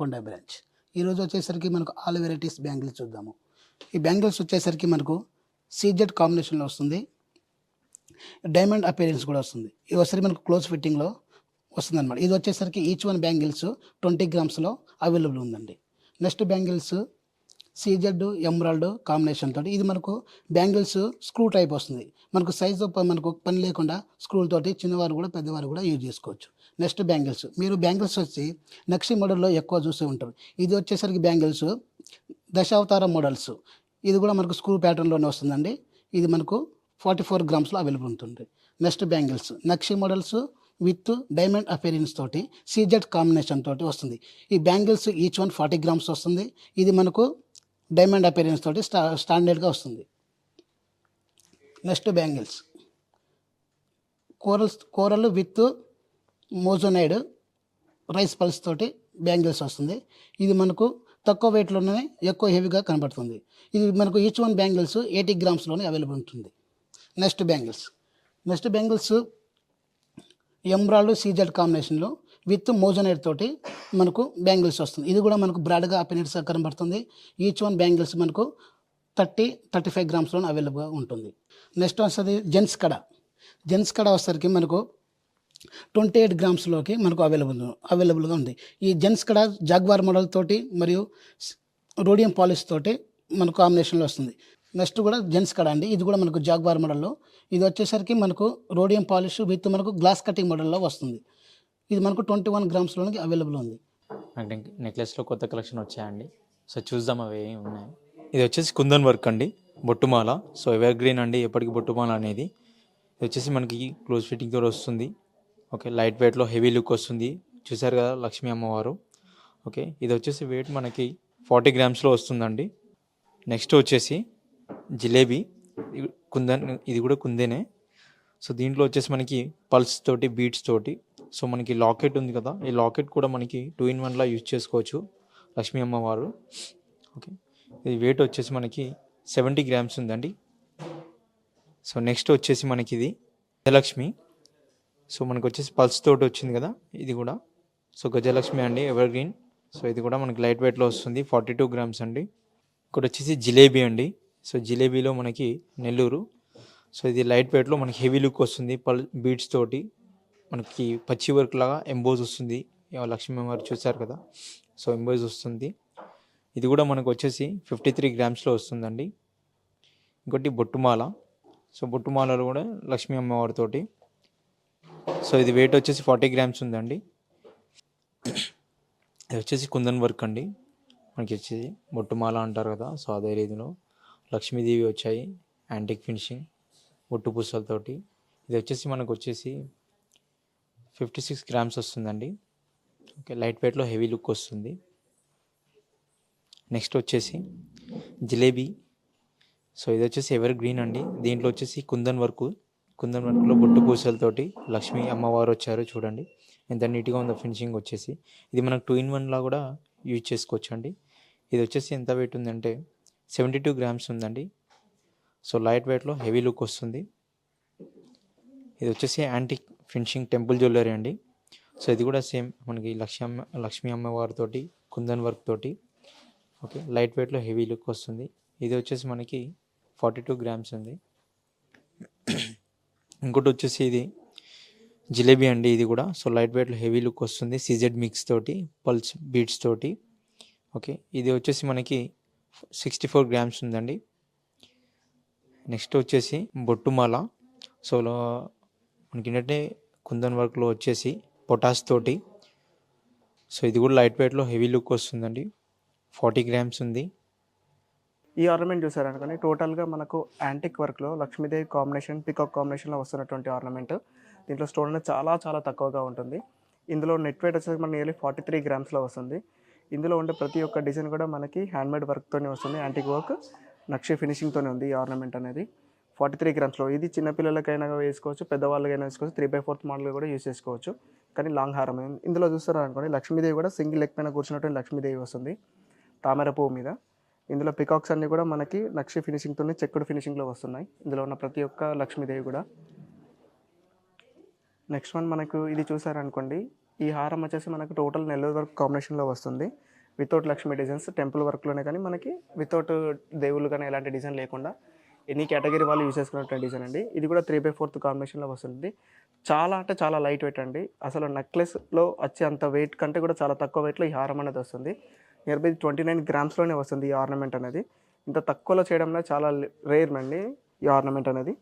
Bangles Hanamkonda branch ఈరోజు వచ్చేసరికి మనకు ఆల్ వెరైటీస్ బ్యాంగిల్స్ చూద్దాము. ఈ బ్యాంగిల్స్ వచ్చేసరికి మనకు సీజెడ్ కాంబినేషన్లో వస్తుంది. డైమండ్ అపీరెన్స్ కూడా వస్తుంది. ఇది ఒకసారి మనకు క్లోజ్ ఫిట్టింగ్లో వస్తుంది అనమాట ఇది వచ్చేసరికి ఈచ్ వన్ బ్యాంగిల్స్ ట్వంటీ గ్రామ్స్లో అవైలబుల్ ఉందండి. Next bangles CZ emerald combination తోటి ఇది మనకు బ్యాంగిల్స్ స్క్రూ టైప్ వస్తుంది. మనకు సైజు మనకు పని లేకుండా స్క్రూల్ తోటి చిన్నవారు కూడా పెద్దవారు కూడా యూజ్ చేసుకోవచ్చు. Next bangles. మీరు బ్యాంగిల్స్ వచ్చి నక్షి మోడల్లో ఎక్కువ చూస్తూ ఉంటారు. ఇది వచ్చేసరికి బ్యాంగిల్స్ దశావతార మోడల్స్. ఇది కూడా మనకు స్క్రూ ప్యాటర్న్లోనే వస్తుందండి. ఇది మనకు ఫార్టీ ఫోర్ గ్రామ్స్లో అవైలబుల్ ఉంటుంది. Next bangles. Nakshi models with diamond appearance తోటి సీజెడ్ కాంబినేషన్ తోటి వస్తుంది. ఈ bangles each one forty grams వస్తుంది. ఇది మనకు డైమండ్ అపేరియన్స్ తోటి స్టా స్టాండర్డ్గా వస్తుంది. Next bangles. Corals coral with మోజోనైడ్ rice pulse తోటి బ్యాంగిల్స్ వస్తుంది. ఇది మనకు తక్కువ వెయిట్లోనే ఎక్కువ హెవీగా కనబడుతుంది. ఇది మనకు ఈచ్ వన్ బ్యాంగిల్స్ ఎయిటీ గ్రామ్స్లోనే అవైలబుల్ ఉంటుంది. Next bangles. Next bangles ఎంబ్రాయిడ్ CZ కాంబినేషన్లో విత్ మోజోనైడ్ తోటి మనకు బ్యాంగిల్స్ వస్తుంది. ఇది కూడా మనకు బ్రాడ్గా అపెనెట్స్ కనబడుతుంది. ఈచ్ వన్ బ్యాంగిల్స్ మనకు థర్టీ థర్టీ ఫైవ్ గ్రామ్స్లో అవైలబుల్గా ఉంటుంది. నెక్స్ట్ వస్తుంది జెంట్స్ కడ. జెంట్స్ కడ వచ్చేసరికి మనకు ట్వంటీ ఎయిట్ గ్రామ్స్లోకి మనకు అవైలబుల్ అవైలబుల్గా ఉంది. ఈ జెంట్స్ కూడా జాగ్వార్ మోడల్ తోటి మరియు రోడియం పాలిష్ తోటి మనకు కాంబినేషన్లో వస్తుంది. నెక్స్ట్ కూడా జెంట్స్ కడ అండి. ఇది కూడా మనకు జాగ్వార్ మోడల్లో. ఇది వచ్చేసరికి మనకు రోడియం పాలిష్ విత్ మనకు గ్లాస్ కటింగ్ మోడల్లో వస్తుంది. ఇది మనకు ట్వంటీ వన్ గ్రామ్స్లోనికి అవైలబుల్ ఉంది. అంటే నెక్లెస్లో కొత్త కలెక్షన్ వచ్చాయండి. సో చూద్దాం అవి ఏమి ఉన్నాయి. ఇది వచ్చేసి కుందన్ వర్క్ అండి. బొట్టుమాల. సో ఎవర్ గ్రీన్ అండి ఎప్పటికీ బొట్టుమాల అనేది. ఇది వచ్చేసి మనకి క్లోజ్ ఫిట్టింగ్ కూడా వస్తుంది. ఓకే లైట్ వెయిట్లో హెవీ లుక్ వస్తుంది. చూసారు కదా లక్ష్మీ అమ్మవారు. ఓకే ఇది వచ్చేసి వెయిట్ మనకి ఫార్టీ గ్రామ్స్లో వస్తుందండి. నెక్స్ట్ వచ్చేసి జిలేబీ. కుందన్ ఇది కూడా కుందేనే. సో దీంట్లో వచ్చేసి మనకి పల్స్ తోటి బీట్స్ తోటి. సో మనకి లాకెట్ ఉంది కదా ఈ లాకెట్ కూడా మనకి టూ ఇన్ వన్లా యూజ్ చేసుకోవచ్చు లక్ష్మీ అమ్మవారు. ఓకే ఇది వెయిట్ వచ్చేసి మనకి సెవెంటీ గ్రామ్స్ ఉందండి. సో నెక్స్ట్ వచ్చేసి మనకి ఇది లక్ష్మి సో మనకు వచ్చేసి పల్స్ తోటి వచ్చింది కదా ఇది కూడా. సో గజలక్ష్మి అండి ఎవర్ గ్రీన్ సో ఇది కూడా మనకి లైట్ వెయిట్లో వస్తుంది ఫార్టీ టూ గ్రామ్స్ అండి. ఇక్కడ వచ్చేసి జిలేబీ అండి. సో జిలేబీలో మనకి నెల్లూరు. సో ఇది లైట్ వెయిట్లో మనకి హెవీ లుక్ వస్తుంది పల్ బీడ్స్ తోటి. మనకి పచ్చి వర్క్ లాగా ఎంబోజ్ వస్తుంది. లక్ష్మీ వారు చూసారు కదా సో ఎంబోజ్ వస్తుంది. ఇది కూడా మనకు వచ్చేసి ఫిఫ్టీ త్రీ గ్రామ్స్లో వస్తుందండి. ఇంకోటి బొట్టుమాల. సో బొట్టుమాలలో కూడా లక్ష్మీ అమ్మవారితోటి సో ఇది వెయిట్ వచ్చేసి ఫార్టీ గ్రామ్స్ ఉందండి. ఇది వచ్చేసి కుందన్ వర్క్ అండి. మనకి వచ్చేది బొట్టుమాల అంటారు కదా సో అదే రీతిలో లక్ష్మీదేవి వచ్చాయి యాంటిక్ ఫినిషింగ్ బొట్టు పూసలతోటి. ఇది వచ్చేసి మనకు వచ్చేసి ఫిఫ్టీ సిక్స్ గ్రామ్స్ వస్తుందండి. ఓకే లైట్ వెయిట్లో హెవీ లుక్ వస్తుంది. నెక్స్ట్ వచ్చేసి జిలేబీ. సో ఇది వచ్చేసి ఎవర్ గ్రీన్ అండి. దీంట్లో వచ్చేసి కుందన్ వర్క్ కుందన్ వర్క్లో బొట్టు పూసలతోటి లక్ష్మీ అమ్మవారు వచ్చారు చూడండి. ఎంత నీట్గా ఉందో ఫినిషింగ్ వచ్చేసి. ఇది మనకు టూ ఇన్ వన్లా కూడా యూజ్ చేసుకోవచ్చు అండి ఇది వచ్చేసి ఎంత వెయిట్ ఉందంటే సెవెంటీ టూ గ్రామ్స్ ఉందండి సో లైట్ వెయిట్లో హెవీ లుక్ వస్తుంది. ఇది వచ్చేసి యాంటిక్ ఫినిషింగ్ టెంపుల్ జ్యువెలరీ అండి. సో ఇది కూడా సేమ్ మనకి లక్ష్మీ అమ్మ లక్ష్మీ అమ్మవారితోటి కుందన్ వర్క్ తోటి. ఓకే లైట్ వెయిట్లో హెవీ లుక్ వస్తుంది. ఇది వచ్చేసి మనకి ఫార్టీ టూ గ్రామ్స్ ఉంది. ఇంకోటి వచ్చేసి ఇది జిలేబీ అండి ఇది కూడా. సో లైట్ వెయిట్లో హెవీ లుక్ వస్తుంది సిజెడ్ మిక్స్ తోటి పల్స్ బీట్స్ తోటి. ఓకే ఇది వచ్చేసి మనకి సిక్స్టీ ఫోర్ గ్రామ్స్ ఉందండి. నెక్స్ట్ వచ్చేసి బొట్టుమాల. సో మనకి ఏంటంటే కుందన్ వర్క్లో వచ్చేసి పొటాస్ తోటి. సో ఇది కూడా లైట్ వెయిట్లో హెవీ లుక్ వస్తుందండి. ఫార్టీ గ్రామ్స్ ఉంది. ఈ ఆర్నమెంట్ చూసారనుకోండి టోటల్గా మనకు యాంటిక్ వర్క్లో లక్ష్మీదేవి కాంబినేషన్ పికాక్ కాంబినేషన్లో వస్తున్నటువంటి ఆర్నమెంట్ దీంట్లో స్టోన్ అనేది చాలా చాలా తక్కువగా ఉంటుంది. ఇందులో నెట్ వెయిట్ వచ్చేసి మనకి నియర్లీ ఫార్టీ త్రీ గ్రామ్స్లో వస్తుంది. ఇందులో ఉండే ప్రతి ఒక్క డిజైన్ కూడా మనకి హ్యాండ్మేడ్ వర్క్తోనే వస్తుంది. యాంటిక్ వర్క్ నక్షి ఫినిషింగ్తోనే ఉంది ఈ ఆర్నమెంట్ అనేది. ఫార్టీ త్రీ గ్రామ్స్లో ఇది చిన్నపిల్లలకైనా వేసుకోవచ్చు పెద్దవాళ్ళకైనా వేసుకోవచ్చు త్రీ బై ఫోర్త్ మోడల్ కూడా యూస్ చేసుకోవచ్చు. కానీ లాంగ్ హారం. ఇందులో చూస్తారనుకోండి లక్ష్మీదేవి కూడా సింగిల్ లెగ్ పైన కూర్చున్నటువంటి లక్ష్మీదేవి వస్తుంది. తామర పువ్వు మీద. ఇందులో పికాక్స్ అన్నీ కూడా మనకి నక్షి ఫినిషింగ్తోనే చెక్కుడు ఫినిషింగ్లో వస్తున్నాయి. ఇందులో ఉన్న ప్రతి ఒక్క లక్ష్మీదేవి కూడా. నెక్స్ట్ వన్ మనకు ఇది చూసారనుకోండి. ఈ హారం వచ్చేసి మనకు టోటల్ నెల్లూరు వర్క్ కాంబినేషన్లో వస్తుంది. వితౌట్ లక్ష్మీ డిజైన్స్ టెంపుల్ వర్క్లోనే కానీ మనకి వితౌట్ దేవుళ్ళు కానీ ఎలాంటి డిజైన్ లేకుండా ఎనీ కేటగిరీ వాళ్ళు యూజ్ చేసుకున్నటువంటి డిజైన్ అండి. ఇది కూడా త్రీ బై ఫోర్త్ కాంబినేషన్లో వస్తుంది. చాలా అంటే చాలా లైట్ వెయిట్ అండి. అసలు నెక్లెస్లో వచ్చే అంత వెయిట్ కంటే కూడా చాలా తక్కువ వెయిట్లో ఈ హారం అనేది వస్తుంది. నియర్ బై ట్వంటీ నైన్ గ్రామ్స్లోనే వస్తుంది ఈ ఆర్నమెంట్ అనేది. ఇంత తక్కువలో చేయడంలో చాలా రేర్ అండి ఈ ఆర్నమెంట్ అనేది.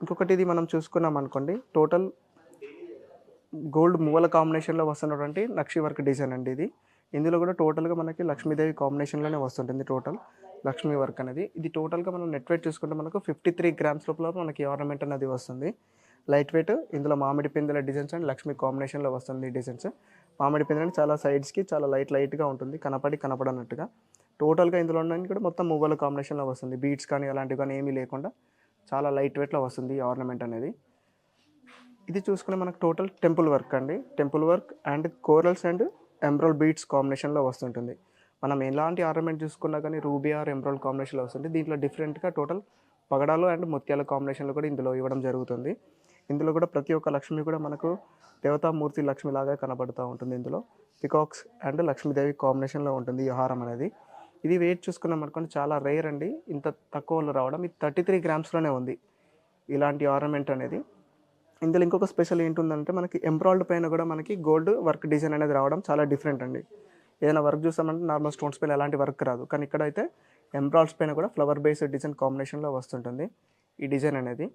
ఇంకొకటి ఇది మనం చూసుకున్నాం అనుకోండి టోటల్ గోల్డ్ మువ్వల కాంబినేషన్లో వస్తున్నటువంటి నక్షి వర్క్ డిజైన్ అండి ఇది. ఇందులో కూడా టోటల్గా మనకి లక్ష్మీదేవి కాంబినేషన్లోనే వస్తుంటుంది టోటల్ లక్ష్మీ వర్క్ అనేది. ఇది టోటల్గా మనం నెట్ వెయిట్ చూసుకుంటే మనకు ఫిఫ్టీ త్రీ గ్రామ్స్ లోపల మనకి ఆర్నమెంట్ అనేది వస్తుంది. లైట్ వెయిట్ ఇందులో మామిడి పిందెల డిజైన్స్ అండ్ లక్ష్మీ కాంబినేషన్లో వస్తుంది ఈ డిజైన్స్. మామిడి పిందెలు చాలా సైడ్స్కి చాలా లైట్ లైట్గా ఉంటుంది. కనపడి కనపడనట్టుగా. టోటల్గా ఇందులో ఉన్న కూడా మొత్తం మువ్వల కాంబినేషన్లో వస్తుంది. బీట్స్ కానీ అలాంటివి కానీ ఏమీ లేకుండా చాలా లైట్ వెయిట్లో వస్తుంది ఈ ఆర్నమెంట్ అనేది. ఇది చూసుకునే మనకు టోటల్ టెంపుల్ వర్క్ అండి. Temple work and corals and ఎంబ్రాల్ beads కాంబినేషన్లో వస్తుంటుంది. మనం ఎలాంటి ఆర్నమెంట్ చూసుకున్నా కానీ రూబీ ఆర్ ఎంబ్రాల్ కాంబినేషన్లో వస్తుంది. దీంట్లో డిఫరెంట్గా టోటల్ పగడాలు అండ్ ముత్యాల కాంబినేషన్లో కూడా ఇందులో ఇవ్వడం జరుగుతుంది. ఇందులో కూడా ప్రతి ఒక్క లక్ష్మి కూడా మనకు దేవతామూర్తి లక్ష్మి లాగా కనబడుతూ ఉంటుంది ఇందులో. పికాక్స్ అండ్ లక్ష్మీదేవి కాంబినేషన్లో ఉంటుంది ఈ హారం అనేది. ఇది వెయిట్ చూసుకున్నాం అనుకోండి చాలా రేర్ అండి. ఇంత తక్కువలో రావడం. ఇది థర్టీ త్రీ గ్రామ్స్లోనే ఉంది ఇలాంటి ఆర్నమెంట్ అనేది. ఇందులో ఇంకొక స్పెషల్ ఏంటుందంటే మనకి ఎంబ్రాయిడ్ పైన కూడా మనకి గోల్డ్ వర్క్ డిజైన్ అనేది రావడం చాలా డిఫరెంట్ అండి. ఏదైనా వర్క్ చూసామంటే నార్మల్ స్టోన్స్ పైన ఎలాంటి వర్క్ రాదు. కానీ ఇక్కడైతే ఎంబ్రాయిడ్స్ పైన కూడా ఫ్లవర్ బేస్డ్ డిజైన్ కాంబినేషన్లో వస్తుంటుంది ఈ డిజైన్ అనేది.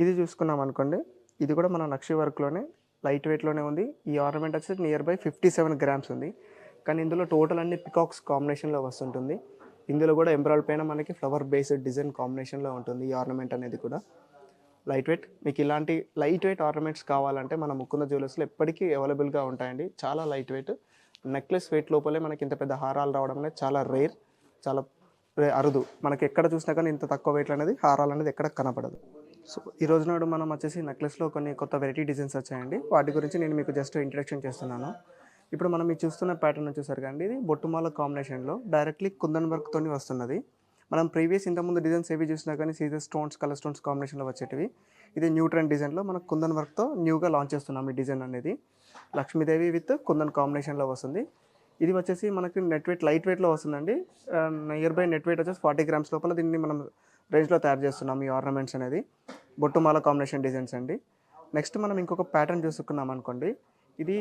ఇది చూసుకున్నాం అనుకోండి. ఇది కూడా మన నక్షి వర్క్లోనే లైట్ వెయిట్లోనే ఉంది. ఈ ఆర్నమెంట్ వచ్చి near by fifty seven grams ఉంది. కానీ ఇందులో టోటల్ అన్ని పికాక్స్ కాంబినేషన్లో వస్తుంటుంది. ఇందులో కూడా ఎంబ్రాయిడ్ పైన మనకి ఫ్లవర్ బేస్డ్ డిజైన్ కాంబినేషన్లో ఉంటుంది ఈ ఆర్నమెంట్ అనేది కూడా. లైట్ వెయిట్ మీకు ఇలాంటి లైట్ వెయిట్ ఆర్నమెంట్స్ కావాలంటే మన ముకుంద జ్యువెలర్స్లో ఎప్పటికీ అవైలబుల్గా ఉంటాయండి. చాలా లైట్ వెయిట్. నెక్లెస్ వెయిట్ లోపలే మనకి ఇంత పెద్ద హారాలు రావడం అనేది చాలా రేర్ చాలా రే- అరుదు. మనకి ఎక్కడ చూసినా కానీ ఇంత తక్కువ వెయిట్ అనేది హారాలు అనేది ఎక్కడ కనపడదు సో ఈ రోజు నాడు మనం వచ్చేసి నెక్లెస్లో కొన్ని కొత్త వెరైటీ డిజైన్స్ వచ్చాయండి. వాటి గురించి నేను మీకు జస్ట్ ఇంట్రడక్షన్ చేస్తున్నాను. ఇప్పుడు మనం ఈ చూస్తున్న ప్యాటర్న్ వచ్చేసరికి అండి ఇది బొట్టుమాల కాంబినేషన్లో డైరెక్ట్లీ కుందన్ వర్క్తోని వస్తున్నది. మనం ప్రీవియస్ ఇంతకుముందు డిజైన్స్ ఏవి చూసినా కానీ సీజర్ స్టోన్స్ కలర్ స్టోన్స్ కాంబినేషన్లో వచ్చేటివి. ఇది న్యూ ట్రెండ్ డిజైన్లో మనం కుందన్ వర్క్తో న్యూగా లాంచ్ చేస్తున్నాం ఈ డిజైన్ అనేది. లక్ష్మీదేవి విత్ కుందన్ కాంబినేషన్లో వస్తుంది. ఇది వచ్చేసి మనకి నెట్ వెయిట్ లైట్ వెయిట్లో వస్తుందండి. నియర్ బై నెట్ వెయిట్ వచ్చేసి ఫార్టీ గ్రామ్స్ లోపల దీన్ని మనం రేంజ్లో తయారు చేస్తున్నాం ఈ ఆర్నమెంట్స్ అనేది. బొట్టుమాల కాంబినేషన్ డిజైన్స్ అండి. నెక్స్ట్ మనం ఇంకొక ప్యాటర్న్ చూసుకున్నాం అనుకోండి. ఇది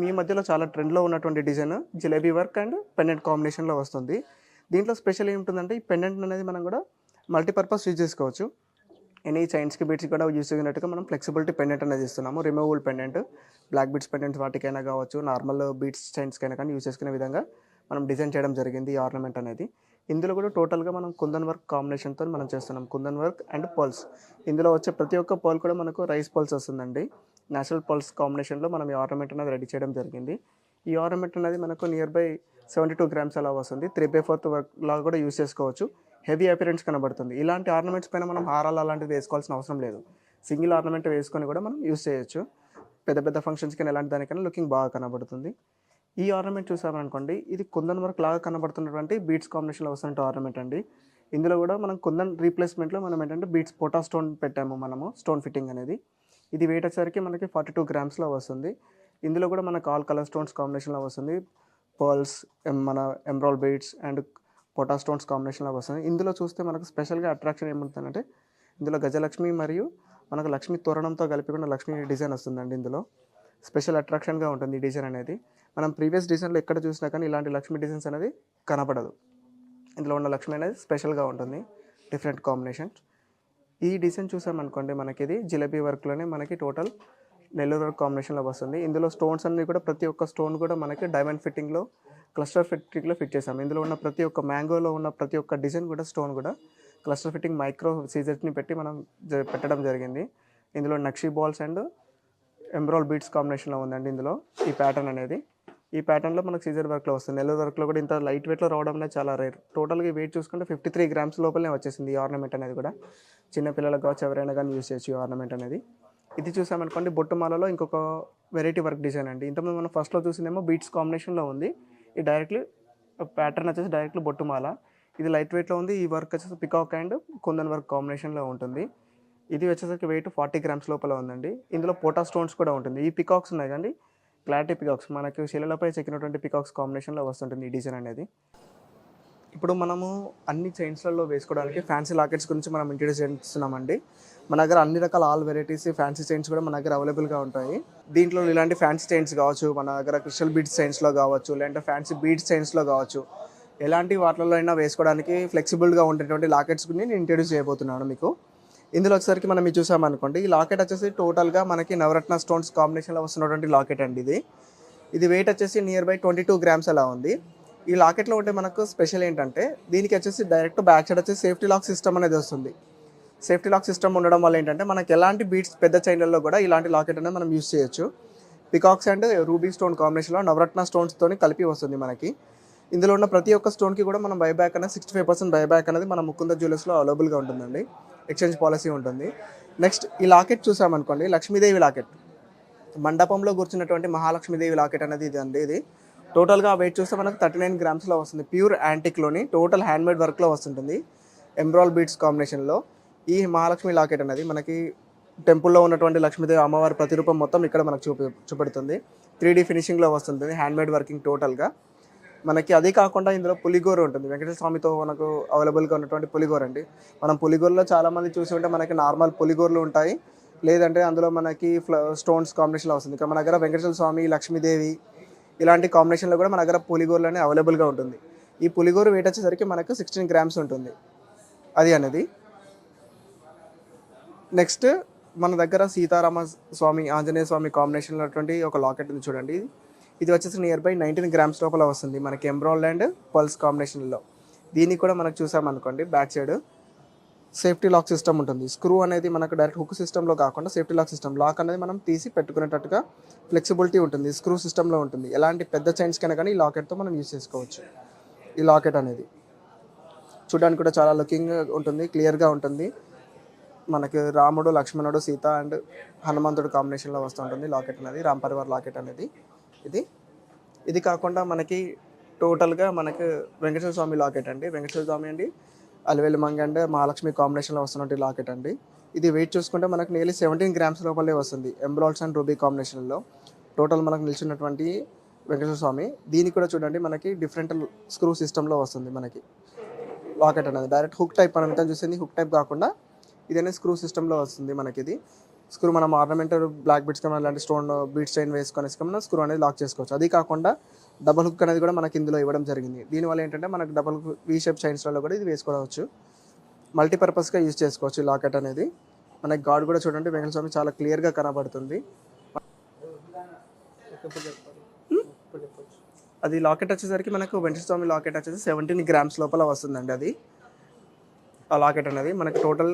మీ మధ్యలో చాలా ట్రెండ్లో ఉన్నటువంటి design jalebi work and pendant కాంబినేషన్లో వస్తుంది. దీంట్లో స్పెషల్ ఏముంటుందంటే ఈ పెండెంట్ అనేది మనం కూడా మల్టీపర్పస్ యూజ్ చేసుకోవచ్చు. ఎనీ చైన్స్కి బీట్స్ కూడా యూజ్ చేసినట్టుగా మనం ఫ్లెక్సిబిలిటీ పెండెంట్ అనేది ఇస్తున్నాము. Removable pendant black beads pendant వాటికైనా కావచ్చు నార్మల్ బీట్స్ చైన్స్కైనా కానీ యూజ్ చేసుకునే విధంగా మనం డిజైన్ చేయడం జరిగింది ఈ ఆర్నమెంట్ అనేది. ఇందులో కూడా టోటల్గా మనం కుందన్ వర్క్ కాంబినేషన్తో మనం చేస్తున్నాం. Kundan work and pearls. ఇందులో వచ్చే ప్రతి ఒక్క పర్ల్ కూడా మనకు రైస్ పల్స్ వస్తుందండి. నేచురల్ పల్స్ కాంబినేషన్లో మనం ఈ ఆర్నమెంట్ అనేది రెడీ చేయడం జరిగింది. ఈ ఆర్నమెంట్ అనేది మనకు near by seventy two grams అలా వస్తుంది. త్రీ బై ఫోర్త్ వర్క్ లాగా కూడా యూస్ చేసుకోవచ్చు. హెవీ అపిరెన్స్ కనబడుతుంది. ఇలాంటి ఆర్నమెంట్స్ పైన మనం హారాలు అలాంటివి వేసుకోవాల్సిన అవసరం లేదు. సింగిల్ ఆర్నమెంట్ వేసుకొని కూడా మనం యూస్ చేయొచ్చు. పెద్ద పెద్ద ఫంక్షన్స్కి ఎలాంటి దానికైనా లుకింగ్ బాగా కనబడుతుంది. ఈ ఆర్నమెంట్ చూసామనుకోండి ఇది కుందన్ వర్క్ లాగా కనబడుతున్నటువంటి బీట్స్ కాంబినేషన్లో వస్తున్న ఆర్నమెంట్ అండి. ఇందులో కూడా మనం కుందన్ రీప్లేస్మెంట్లో మనం ఏంటంటే బీట్స్ పోటా స్టోన్ పెట్టాము మనము స్టోన్ ఫిట్టింగ్ అనేది. ఇది వెయిట్ వచ్చేసరికి మనకి ఫార్టీ టూ గ్రామ్స్లో వస్తుంది. ఇందులో కూడా మనకు ఆల్ కలర్ స్టోన్స్ కాంబినేషన్లో వస్తుంది. పర్ల్స్ మన ఎంబ్రాల్ బీట్స్ అండ్ పొటా స్టోన్స్ కాంబినేషన్లో వస్తుంది. ఇందులో చూస్తే మనకు స్పెషల్గా అట్రాక్షన్ ఏముంటుందంటే ఇందులో గజలక్ష్మి మరియు మనకు లక్ష్మి తోరణంతో కలిపి కూడా లక్ష్మి డిజైన్ వస్తుందండి ఇందులో. స్పెషల్ అట్రాక్షన్గా ఉంటుంది ఈ డిజైన్ అనేది. మనం ప్రీవియస్ డిజైన్లో ఎక్కడ చూసినా కానీ ఇలాంటి లక్ష్మి డిజైన్స్ అనేది కనపడదు. ఇందులో ఉన్న లక్ష్మి అనేది స్పెషల్గా ఉంటుంది. డిఫరెంట్ కాంబినేషన్స్ ఈ డిజైన్ చూసామనుకోండి మనకి ఇది జిలేబీ వర్క్లోనే మనకి టోటల్ నెల్లూరు వర్క్ కాంబినేషన్లో వస్తుంది. ఇందులో స్టోన్స్ అన్నీ కూడా ప్రతి ఒక్క స్టోన్ కూడా మనకి డైమండ్ ఫిట్టింగ్లో క్లస్టర్ ఫిట్టింగ్లో ఫిట్ చేసాం ఇందులో ఉన్న ప్రతి ఒక్క మ్యాంగోలో ఉన్న ప్రతి ఒక్క డిజైన్ కూడా స్టోన్ కూడా క్లస్టర్ ఫిట్టింగ్ మైక్రో సీజర్స్ని పెట్టి మనం జ- పెట్టడం జరిగింది. ఇందులో nakshi balls and emerald beads కాంబినేషన్లో ఉందండి ఇందులో ఈ ప్యాటర్న్ అనేది. ఈ ప్యాటర్న్లో మనకు సీజర్ వర్క్లో వస్తుంది. నెల్లూరు వర్క్లో కూడా ఇంత లైట్ వెయిట్లో రావడం అనేది చాలా రేర్ టోటల్గా వెయిట్ చూసుకుంటే ఫిఫ్టీ త్రీ గ్రామ్స్ లోపలనే వచ్చేసింది ఈ ఆర్నమెంట్ అనేది కూడా. చిన్నపిల్లలకు కావచ్చు ఎవరైనా కానీ యూస్ చేయొచ్చు ఈ ఆర్నమెంట్ అనేది. ఇది చూసామనుకోండి బొట్టుమాలలో ఇంకొక వెరైటీ వర్క్ డిజైన్ అండి. ఇంతకుముందు మనం ఫస్ట్లో చూసిందేమో బీట్స్ కాంబినేషన్లో ఉంది. ఈ డైరెక్ట్లీ ప్యాటర్న్ వచ్చేసి డైరెక్ట్లీ బొట్టుమాల. ఇది లైట్ వెయిట్లో ఉంది ఈ వర్క్ వచ్చేసి పికాక్ అండ్ కుందన్ వర్క్ కాంబినేషన్లో ఉంటుంది. ఇది వచ్చేసరికి వెయిట్ ఫార్టీ గ్రామ్స్ లోపల ఉందండి. ఇందులో పోటా స్టోన్స్ కూడా ఉంటుంది. ఈ పికాక్స్ ఉన్నాయి కానీ క్లారిటీ పికాక్స్ మనకు శిలలపై చెక్కినటువంటి పికాక్స్ కాంబినేషన్లో వస్తుంటుంది ఈ డిజైన్ అనేది. ఇప్పుడు మనము అన్ని చైన్స్లలో వేసుకోవడానికి ఫ్యాన్సీ లాకెట్స్ గురించి మనం ఇంట్రడ్యూస్ చేస్తున్నామండి. మన దగ్గర అన్ని రకాల ఆల్ వెరైటీస్ ఫ్యాన్సీ చైన్స్ కూడా మన దగ్గర అవైలబుల్గా ఉంటాయి. దీంట్లో ఇలాంటి ఫ్యాన్సీ చైన్స్ కావచ్చు మన దగ్గర క్రిస్టల్ బీడ్స్ చైన్స్లో కావచ్చు లేదంటే ఫ్యాన్సీ బీడ్స్ చైన్స్లో కావచ్చు. ఎలాంటి వాటిలో అయినా వేసుకోవడానికి ఫ్లెక్సిబుల్గా ఉండేటువంటి లాకెట్స్ నేను ఇంట్రడ్యూస్ చేయబోతున్నాను మీకు. ఇందులో వచ్చేసరికి మనం ఇది చూసామనుకోండి ఈ లాకెట్ వచ్చేసి టోటల్గా మనకి నవరత్న స్టోన్స్ కాంబినేషన్లో వస్తున్నటువంటి లాకెట్ అండి ఇది. ఇది వెయిట్ వచ్చేసి near by twenty two grams అలా ఉంది. ఈ లాకెట్లో ఉంటే మనకు స్పెషల్ ఏంటంటే దీనికి వచ్చేసి డైరెక్ట్ బ్యాక్ సైడ్ వచ్చేసి సేఫ్టీ లాక్ సిస్టమ్ అనేది వస్తుంది. సేఫ్టీ లాక్ సిస్టమ్ ఉండడం వల్ల ఏంటంటే మనకి ఎలాంటి బీట్స్ పెద్ద చైన్లలో కూడా ఇలాంటి లాకెట్ అనేది మనం యూస్ చేయొచ్చు. పికాక్స్ అండ్ రూబీ స్టోన్ కాంబినేషన్లో నవరత్న స్టోన్స్తో కలిపి వస్తుంది మనకి. ఇందులో ఉన్న ప్రతి ఒక్క స్టోన్కి కూడా మనం బైబ్యాక్ అనేది సిక్స్టీ ఫైవ్ పర్సెంట్ బైబ్యాక్ అనేది మన ముకుంద జ్యువెలర్స్లో అవైలబుల్గా ఉంటుందండి. ఎక్స్చేంజ్ పాలసీ ఉంటుంది. నెక్స్ట్ ఈ లాకెట్ చూసామనుకోండి లక్ష్మీదేవి లాకెట్. మండపంలో కూర్చున్నటువంటి మహాలక్ష్మీదేవి లాకెట్ అనేది ఇది అండి ఇది. టోటల్గా వెయిట్ చూస్తే మనకు థర్టీ నైన్ గ్రామ్స్లో వస్తుంది. ప్యూర్ యాంటిక్లోని టోటల్ హ్యాండ్మేడ్ వర్క్లో వస్తుంటుంది. ఎంబ్రాల్ బీడ్స్ కాంబినేషన్లో ఈ మహాలక్ష్మి లాకెట్ అనేది మనకి టెంపుల్లో ఉన్నటువంటి లక్ష్మీదేవి అమ్మవారి ప్రతిరూపం మొత్తం ఇక్కడ మనకు చూపి చూపెడుతుంది. త్రీ డీ ఫినిషింగ్లో వస్తుంది హ్యాండ్మేడ్ వర్కింగ్ టోటల్గా మనకి అదే కాకుండా ఇందులో పులిగోర ఉంటుంది. వెంకటేశ్వర స్వామితో మనకు అవైలబుల్గా ఉన్నటువంటి పులిగోర అండి. మనం పులిగోరలో చాలామంది చూసి ఉంటే మనకి నార్మల్ పులిగోరలు ఉంటాయి. లేదంటే అందులో మనకి ఫ్ల స్టోన్స్ కాంబినేషన్లో వస్తుంది ఇక్కడ మన దగ్గర వెంకటేశ్వర స్వామి లక్ష్మీదేవి ఇలాంటి కాంబినేషన్లో కూడా మన దగ్గర పులిగోరలు అనేది అవైలబుల్గా ఉంటుంది. ఈ పులిగోర వెయిట్ వచ్చేసరికి మనకు సిక్స్టీన్ గ్రామ్స్ ఉంటుంది. అది అనేది. నెక్స్ట్ మన దగ్గర సీతారామ స్వామి ఆంజనేయ స్వామి కాంబినేషన్లో ఉన్నటువంటి ఒక లాకెట్ ఉంది చూడండి. ఇది వచ్చేసి నియర్ బై నైన్టీన్ గ్రామ్స్ లోపల వస్తుంది. మనకి ఎంబ్రాయిడ్ అండ్ పల్స్ కాంబినేషన్లో దీన్ని కూడా మనకు చూసామనుకోండి back side safety lock system ఉంటుంది. స్క్రూ అనేది మనకు డైరెక్ట్ హుక్ సిస్టంలో కాకుండా సేఫ్టీ లాక్ సిస్టమ్ లాక్ అనేది మనం తీసి పెట్టుకునేటట్టుగా ఫ్లెక్సిబిలిటీ ఉంటుంది. స్క్రూ సిస్టంలో ఉంటుంది. ఎలాంటి పెద్ద చైన్స్ కన్నా కానీ ఈ లాకెట్తో మనం యూజ్ చేసుకోవచ్చు. ఈ లాకెట్ అనేది. చూడడానికి కూడా చాలా లుకింగ్ ఉంటుంది క్లియర్గా ఉంటుంది. మనకి రాముడు లక్ష్మణుడు సీత అండ్ హనుమంతుడు కాంబినేషన్లో వస్తుంటుంది లాకెట్ అనేది రామ్ పరివార్ లాకెట్ అనేది. ఇది. ఇది కాకుండా మనకి టోటల్గా మనకి వెంకటేశ్వర స్వామి లాకెట్ అండి. వెంకటేశ్వర స్వామి అండి అలివేలు మంగ అండ్ మహాలక్ష్మి కాంబినేషన్లో వస్తున్నట్టు లాకెట్ అండి. ఇది వెయిట్ చూసుకుంటే మనకు నియర్లీ సెవెంటీన్ గ్రామ్స్ లోపలే వస్తుంది. ఎంబ్రాయిడ్స్ అండ్ రూబీ కాంబినేషన్లో టోటల్ మనకు నిలిచినటువంటి వెంకటేశ్వర స్వామి. దీనికి కూడా చూడండి మనకి డిఫరెంట్ స్క్రూ సిస్టంలో వస్తుంది మనకి లాకెట్ అనేది. డైరెక్ట్ హుక్ టైప్ మనం చూసింది హుక్ టైప్ కాకుండా ఇదనే స్క్రూ సిస్టంలో వస్తుంది మనకి ఇది. స్క్రూ మనం ఆర్నమెంటల్ బ్లాక్ బీట్స్ కానీ అలాంటి స్టోన్ బీట్స్ చైన్ వేసుకొని మనం స్క్రూ అనేది లాక్ చేసుకోవచ్చు. అది కాకుండా డబల్ హుక్ అనేది కూడా మనకి ఇందులో ఇవ్వడం జరిగింది. దీనివల్ల ఏంటంటే మనకు డబల్ వీ షేప్ చైన్స్లలో కూడా ఇది వేసుకోవచ్చు. మల్టీపర్పస్గా యూజ్ చేసుకోవచ్చు లాకెట్ అనేది. మనకి గాడ్ కూడా చూడండి వెంకట స్వామి చాలా క్లియర్గా కనబడుతుంది. అది లాకెట్ వచ్చేసరికి మనకు వెంకట స్వామి లాకెట్ వచ్చేసి సెవెంటీన్ గ్రామ్స్ లోపల వస్తుందండి అది. ఆ లాకెట్ అనేది మనకి టోటల్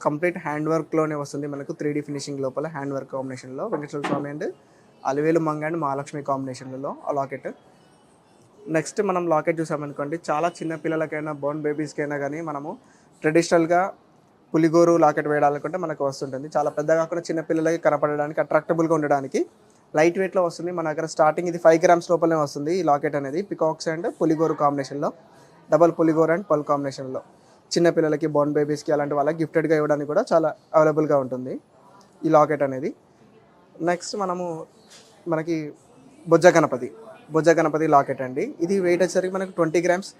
కంప్లీట్ హ్యాండ్ వర్క్లోనే వస్తుంది మనకు త్రీ డీ ఫినిషింగ్ లోపల హ్యాండ్ వర్క్ కాంబినేషన్లో వెంకటేశ్వర స్వామి అండ్ అలివేలు మంగ అండ్ మహాలక్ష్మి కాంబినేషన్లలో ఆ లాకెట్ నెక్స్ట్ మనం లాకెట్ చూసామనుకోండి చాలా చిన్న పిల్లలకైనా బోర్న్ బేబీస్కైనా కానీ మనము ట్రెడిషనల్గా పులిగోరు లాకెట్ వేయాలనుకుంటే మనకు వస్తుంటుంది. చాలా పెద్ద కాకుండా చిన్న పిల్లలకి కనపడడానికి అట్రాక్టబుల్గా ఉండడానికి లైట్ వెయిట్లో వస్తుంది. మన దగ్గర స్టార్టింగ్ ఇది ఫైవ్ గ్రామ్స్ లోపలనే వస్తుంది ఈ లాకెట్ అనేది. పికాక్స్ అండ్ పులిగోరు కాంబినేషన్లో డబల్ పులిగోరు అండ్ పల్ కాంబినేషన్లో చిన్నపిల్లలకి బోర్న్ బేబీస్కి అలాంటి వాళ్ళకి గిఫ్టెడ్గా ఇవ్వడానికి కూడా చాలా అవైలబుల్గా ఉంటుంది ఈ లాకెట్ అనేది. నెక్స్ట్ మనము మనకి బొజ్జ గణపతి బొజ్జ గణపతి లాకెట్ అండి. ఇది వెయిట్ వచ్చేసరికి మనకు ట్వంటీ గ్రామ్స్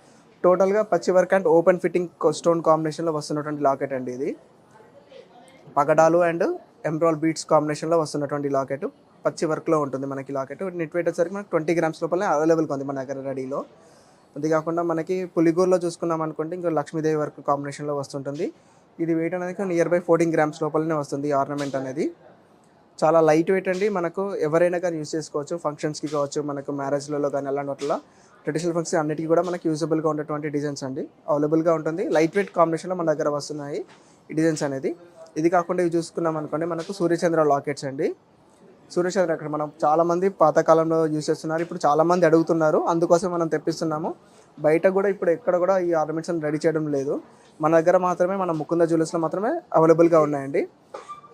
టోటల్గా పచ్చి work and open fitting stone కాంబినేషన్లో వస్తున్నటువంటి లాకెట్ అండి ఇది. పగడాలు అండ్ ఎంబ్రాల్ బీట్స్ కాంబినేషన్లో వస్తున్నటువంటి లాకెట్ పచ్చి వర్క్లో ఉంటుంది మనకి లాకెట్ నెట్ వెయిట్ వచ్చేసరికి మనకు ట్వంటీ గ్రామ్స్ లోపలనే అవైలబుల్గా ఉంది మన దగ్గర రెడీలో అది కాకుండా మనకి పులిగూరులో చూసుకున్నాం అనుకుంటే ఇంకా లక్ష్మీదేవి వర్క్ కాంబినేషన్లో వస్తుంటుంది. ఇది వెయిట్ అనేది నియర్ బై ఫోర్టీన్ గ్రామ్స్ లోపలనే వస్తుంది ఆర్నమెంట్ అనేది. చాలా లైట్ వెయిట్ అండి. మనకు ఎవరైనా కానీ యూస్ చేసుకోవచ్చు. ఫంక్షన్స్కి కావచ్చు మనకు మ్యారేజ్లలో కానీ అలాంటి వాటిలో. ట్రెడిషనల్ ఫంక్షన్ అన్నిటికీ కూడా మనకి యూజబుల్గా ఉన్నటువంటి డిజైన్స్ అండి. అవైలబుల్గా ఉంటుంది. లైట్ వెయిట్ కాంబినేషన్లో మన దగ్గర వస్తున్నాయి ఈ డిజైన్స్ అనేది. ఇది కాకుండా ఇవి చూసుకున్నాం అనుకోండి మనకు సూర్యచంద్ర లాకెట్స్ అండి. సూర్యచంద్ర అక్కడ మనం చాలామంది పాతకాలంలో యూజ్ చేస్తున్నారు ఇప్పుడు చాలామంది అడుగుతున్నారు. అందుకోసం మనం తెప్పిస్తున్నాము. బయట కూడా ఇప్పుడు ఎక్కడ కూడా ఈ ఆర్నమెంట్స్ రెడీ చేయడం లేదు. మన దగ్గర మాత్రమే మన ముకుంద జ్యువెలర్స్లో మాత్రమే అవైలబుల్గా ఉన్నాయండి.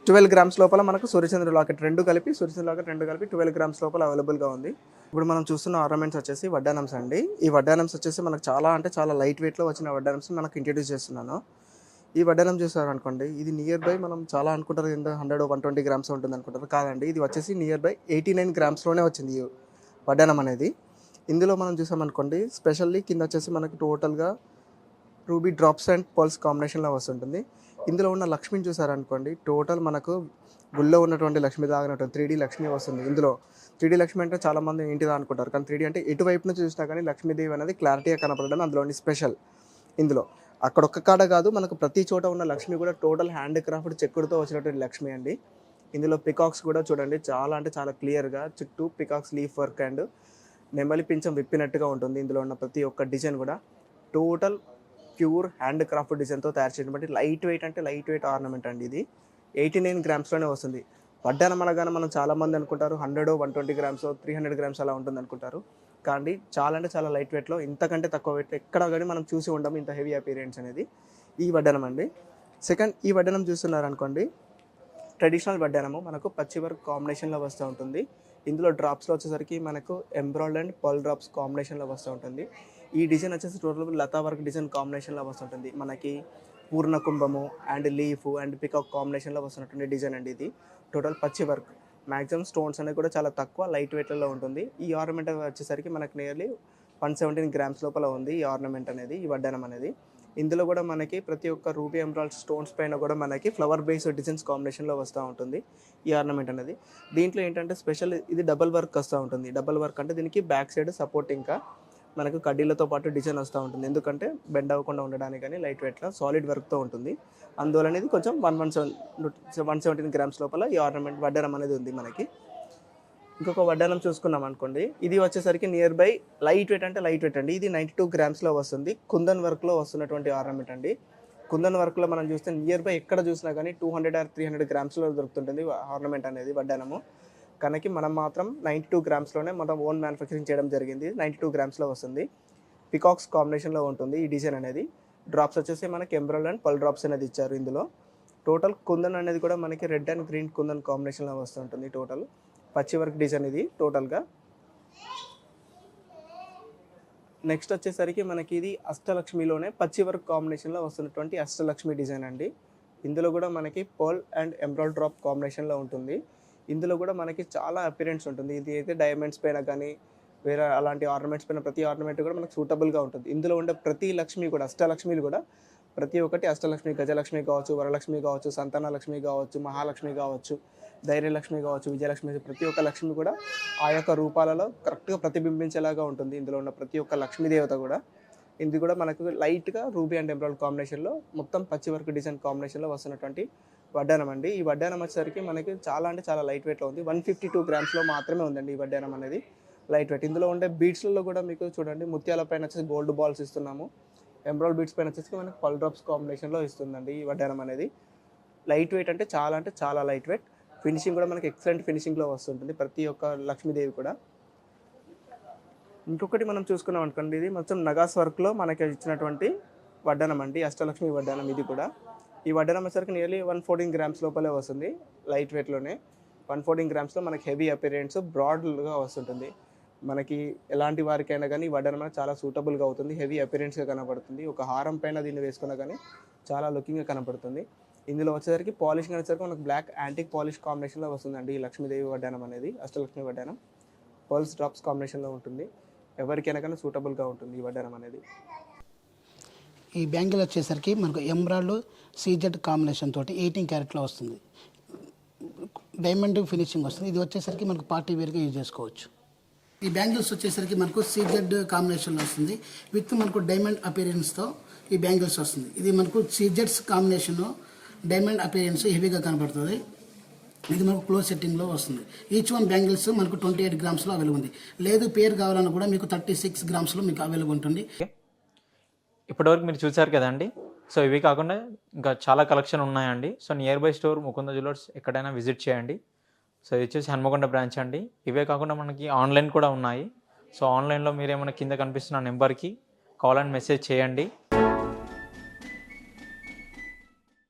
ట్వెల్వ్ గ్రామ్స్ లోపల మనకు సూర్యచంద్ర లాకెట్ రెండు కలిపి సూర్యచంద్ర లాకెట్ రెండు కలిపి ట్వెల్వ్ గ్రామ్స్ లోపల అవైలబుల్గా ఉంది. ఇప్పుడు మనం చూస్తున్న ఆర్నమెంట్స్ వచ్చేసి వడ్డానమ్స్ అండి. ఈ వడ్డానమ్స్ వచ్చేసి మనకు చాలా అంటే చాలా లైట్ వెయిట్లో వచ్చిన వడ్డానమ్స్ మనకు ఇంట్రడ్యూస్ చేస్తున్నాను. ఈ వడ్డనం చూసారు అనుకోండి ఇది నియర్ బై మనం చాలా అనుకుంటారు కింద హండ్రెడ్ వన్ ట్వంటీ గ్రామ్స్ ఉంటుంది అనుకుంటారు. కాదండి ఇది వచ్చేసి నియర్ బై ఎయిటీ నైన్ గ్రామ్స్లోనే వచ్చింది ఈ వడ్డనం అనేది. ఇందులో మనం చూసామనుకోండి స్పెషల్లీ కింద వచ్చేసి మనకి టోటల్గా రూబీ డ్రాప్స్ అండ్ పల్స్ కాంబినేషన్లో వస్తుంటుంది. ఇందులో ఉన్న లక్ష్మిని చూసారనుకోండి టోటల్ మనకు గుళ్ళో ఉన్నటువంటి లక్ష్మి దాగినటువంటి త్రీ డీ లక్ష్మి వస్తుంది ఇందులో. త్రీ డీ లక్ష్మి అంటే చాలామంది ఏంటిదా అనుకుంటారు కానీ త్రీ డీ అంటే ఎటువైపు నుంచి చూసినా కానీ లక్ష్మీదేవి అనేది క్లారిటీగా కనపడడం అందులోని స్పెషల్ ఇందులో. అక్కడ ఒక్క కాడ కాదు మనకు ప్రతి చోట ఉన్న లక్ష్మి కూడా టోటల్ హ్యాండ్ క్రాఫ్ట్ చెక్కుడుతో వచ్చినటువంటి లక్ష్మి అండి. ఇందులో పికాక్స్ కూడా చూడండి చాలా అంటే చాలా క్లియర్గా చుట్టూ పికాక్స్ లీఫ్ వర్క్ అండ్ నెమలి పించం విప్పినట్టుగా ఉంటుంది. ఇందులో ఉన్న ప్రతి ఒక్క డిజైన్ కూడా టోటల్ ప్యూర్ హ్యాండ్ క్రాఫ్ట్ డిజైన్తో తయారు చేయడం లైట్ వెయిట్ అంటే లైట్ వెయిట్ ఆర్నమెంట్ అండి ఇది. ఎయిటీ నైన్ గ్రామ్స్లోనే వస్తుంది. వడ్డానం అనగానే మనం చాలామంది అనుకుంటారు hundred one twenty grams three hundred grams అలా ఉంటుంది అనుకుంటారు కానీ చాలా అంటే చాలా లైట్ వెయిట్లో ఇంతకంటే తక్కువ వెయిట్ ఎక్కడ కానీ మనం చూసి ఉండము ఇంత హెవీ అపీరియన్స్ అనేది. ఈ వడ్డానం అండి. సెకండ్ ఈ వడ్డనం చూస్తున్నారు అనుకోండి ట్రెడిషనల్ వడ్డానము మనకు పచ్చి వర్క్ కాంబినేషన్లో వస్తూ ఉంటుంది. ఇందులో డ్రాప్స్లో వచ్చేసరికి మనకు ఎంబ్రాయిడ్ అండ్ పల్ డ్రాప్స్ కాంబినేషన్లో వస్తూ ఉంటుంది. ఈ డిజైన్ వచ్చేసి టోటల్ లతా వర్క్ డిజైన్ కాంబినేషన్లో వస్తుంటుంది మనకి పూర్ణ కుంభము అండ్ లీఫ్ అండ్ పికాక్ కాంబినేషన్లో వస్తున్నటువంటి డిజైన్ అండి ఇది. టోటల్ పచ్చి వర్క్. మ్యాక్సిమం స్టోన్స్ అనేది కూడా చాలా తక్కువ లైట్ వెయిట్లో ఉంటుంది. ఈ ఆర్నమెంట్ వచ్చేసరికి మనకు నియర్లీ వన్ సెవెంటీన్ గ్రామ్స్ లోపల ఉంది ఈ ఆర్నమెంట్ అనేది ఈ వడ్డనం అనేది. ఇందులో కూడా మనకి ప్రతి ఒక్క రూబీ ఎంబ్రాయిడ్ స్టోన్స్ పైన కూడా మనకి ఫ్లవర్ బేస్ డిజైన్స్ కాంబినేషన్లో వస్తూ ఉంటుంది ఈ ఆర్నమెంట్ అనేది. దీంట్లో ఏంటంటే స్పెషల్ ఇది డబల్ వర్క్ వస్తూ ఉంటుంది. డబల్ వర్క్ అంటే దీనికి బ్యాక్ సైడ్ సపోర్ట్ ఇంకా మనకు కడ్డీలతో పాటు డిజైన్ వస్తూ ఉంటుంది. ఎందుకంటే బెండ్ అవ్వకుండా ఉండడానికి కానీ లైట్ వెయిట్లో సాలిడ్ వర్క్తో ఉంటుంది. అందువలన ఇది కొంచెం one one seven one seventeen grams లోపల ఈ ఆర్నమెంట్ వడ్డానం అనేది ఉంది మనకి. ఇంకొక వడ్డానం చూసుకున్నాం అనుకోండి. ఇది వచ్చేసరికి నియర్ బై లైట్ వెయిట్ అంటే లైట్ వెయిట్ అండి. ఇది నైంటీ టూ గ్రామ్స్లో వస్తుంది. కుందన్ వర్క్లో వస్తున్నటువంటి ఆర్నమెంట్ అండి. కుందన్ వర్క్లో మనం చూస్తే నియర్ బై ఎక్కడ చూసినా కానీ two hundred or three hundred గ్రామ్స్లో దొరుకుతుంటుంది ఆర్నమెంట్ అనేది వడ్డానము. కనుక మనం మాత్రం నైంటీ టూ గ్రామ్స్లోనే మనం ఓన్ మ్యానుఫ్యాక్చరింగ్ చేయడం జరిగింది. నైంటీ టూ గ్రామ్స్లో వస్తుంది. పికాక్స్ కాంబినేషన్లో ఉంటుంది ఈ డిజైన్ అనేది. డ్రాప్స్ వచ్చేసి మనకి ఎంబ్రాయిడ్ అండ్ పల్ డ్రాప్స్ అనేది ఇచ్చారు ఇందులో. టోటల్ కుందన్ అనేది కూడా మనకి రెడ్ అండ్ గ్రీన్ కుందన్ కాంబినేషన్లో వస్తుంటుంది టోటల్ పచ్చి వర్క్ డిజైన్ ఇది టోటల్గా నెక్స్ట్ వచ్చేసరికి మనకి ఇది అష్టలక్ష్మిలోనే పచ్చి వర్క్ కాంబినేషన్లో వస్తున్నటువంటి అష్టలక్ష్మి డిజైన్ అండి. ఇందులో కూడా మనకి పర్ల్ అండ్ ఎంబ్రాయిడ్ డ్రాప్ కాంబినేషన్లో ఉంటుంది. ఇందులో కూడా మనకి చాలా అపిరెన్స్ ఉంటుంది. ఇది అయితే డైమండ్స్ పైన కానీ వేరే అలాంటి ఆర్నమెంట్స్ పైన ప్రతి ఆర్నమెంట్ కూడా మనకు సూటబుల్గా ఉంటుంది. ఇందులో ఉండే ప్రతి లక్ష్మి కూడా అష్టలక్ష్మిలు కూడా ప్రతి ఒక్కటి అష్టలక్ష్మి గజలక్ష్మి కావచ్చు వరలక్ష్మి కావచ్చు సంతాన లక్ష్మి కావచ్చు మహాలక్ష్మి కావచ్చు ధైర్యలక్ష్మి కావచ్చు విజయలక్ష్మి ప్రతి ఒక్క లక్ష్మి కూడా ఆ యొక్క రూపాలలో కరెక్ట్గా ప్రతిబింబించేలాగా ఉంటుంది. ఇందులో ఉన్న ప్రతి ఒక్క లక్ష్మీదేవత కూడా. ఇది కూడా మనకు లైట్గా రూబీ అండ్ ఎంబ్రాయిడ్ కాంబినేషన్లో మొత్తం పచ్చి వర్క్ డిజైన్ కాంబినేషన్లో వస్తున్నటువంటి వడ్డానం అండి. ఈ వడ్డానం వచ్చేసరికి మనకి చాలా అంటే చాలా లైట్ వెయిట్లో ఉంది. వన్ ఫిఫ్టీ టూ గ్రామ్స్లో మాత్రమే ఉందండి ఈ వడ్డానం అనేది. లైట్ వెయిట్ ఇందులో ఉండే బీట్స్లలో కూడా మీకు చూడండి ముత్యాల పైన వచ్చేసి గోల్డ్ బాల్స్ ఇస్తున్నాము. ఎంబ్రాయిడ్ బీట్స్ పైన వచ్చేసి మనకి పల్ డ్రాప్స్ కాంబినేషన్లో ఇస్తుందండి ఈ వడ్డానం అనేది. లైట్ వెయిట్ అంటే చాలా అంటే చాలా లైట్ వెయిట్ ఫినిషింగ్ కూడా మనకి ఎక్సలెంట్ ఫినిషింగ్లో వస్తుంటుంది ప్రతి ఒక్క లక్ష్మీదేవి కూడా. ఇంకొకటి మనం చూసుకున్నాం అనుకోండి ఇది మొత్తం నగాస్ వర్క్లో మనకి ఇచ్చినటువంటి వడ్డానం అండి. అష్టలక్ష్మి వడ్డానం ఇది కూడా. ఈ వడ్డానం వచ్చేసరికి నియర్లీ వన్ ఫోర్టీన్ గ్రామ్స్ లోపలే వస్తుంది లైట్ వెయిట్లోనే వన్ ఫోర్టీన్ గ్రామ్స్లో మనకి హెవీ అపీరియన్స్ బ్రాడ్గా వస్తుంటుంది. మనకి ఎలాంటి వారికైనా కానీ ఈ వడ్డానం చాలా సూటబుల్గా అవుతుంది. హెవీ అపీరియన్స్గా కనపడుతుంది ఒక హారం పైన దీన్ని వేసుకున్నా కానీ చాలా లుకింగ్గా కనపడుతుంది ఇందులో వచ్చేసరికి పాలిషింగ్ వచ్చేసరికి మనకు బ్లాక్ యాంటిక్ పాలిష్ కాంబినేషన్లో వస్తుందండి ఈ లక్ష్మీదేవి వడ్డానం అనేది అష్టలక్ష్మి వడ్డానం. పర్ల్స్ డ్రాప్స్ కాంబినేషన్లో ఉంటుంది. ఎవరికైనా కానీ సూటబుల్గా ఉంటుంది ఈ వడ్డానం అనేది. ఈ బ్యాంగిల్ వచ్చేసరికి మనకు ఎంబ్రాయిడ్ సీజెడ్ కాంబినేషన్ తోటి ఎయిటీన్ క్యారెట్లో వస్తుంది. డైమండ్ ఫినిషింగ్ వస్తుంది. ఇది వచ్చేసరికి మనకు పార్టీ వేర్గా యూజ్ చేసుకోవచ్చు. ఈ బ్యాంగిల్స్ వచ్చేసరికి మనకు సీజెడ్ కాంబినేషన్లో వస్తుంది. విత్ మనకు డైమండ్ అపీరియన్స్తో ఈ బ్యాంగిల్స్ వస్తుంది. ఇది మనకు సీజెడ్స్ కాంబినేషన్ డైమండ్ అపీరియన్స్ హెవీగా కనబడుతుంది. ఇది మనకు క్లోజ్ సెట్టింగ్లో వస్తుంది. ఈచ్ వన్ బ్యాంగిల్స్ మనకు ట్వంటీ ఎయిట్ గ్రామ్స్లో అవైలబుల్ ఉంది. లేదు పేరు కావాలన్నా కూడా మీకు థర్టీ సిక్స్ గ్రామ్స్లో మీకు అవైలబుల్ ఉంటుంది. ఇప్పటివరకు మీరు చూశారు కదండి సో ఇవి కాకుండా ఇంకా చాలా కలెక్షన్ ఉన్నాయండి. So near by store Mukunda jewellers ఎక్కడైనా విజిట్ చేయండి. సో ఇది వచ్చేసి హన్మకొండ బ్రాంచ్ అండి. ఇవే కాకుండా మనకి ఆన్లైన్ కూడా ఉన్నాయి. సో ఆన్లైన్లో మీరు ఏమైనా కింద కనిపిస్తున్న నెంబర్కి కాల్ అండ్ మెసేజ్ చేయండి.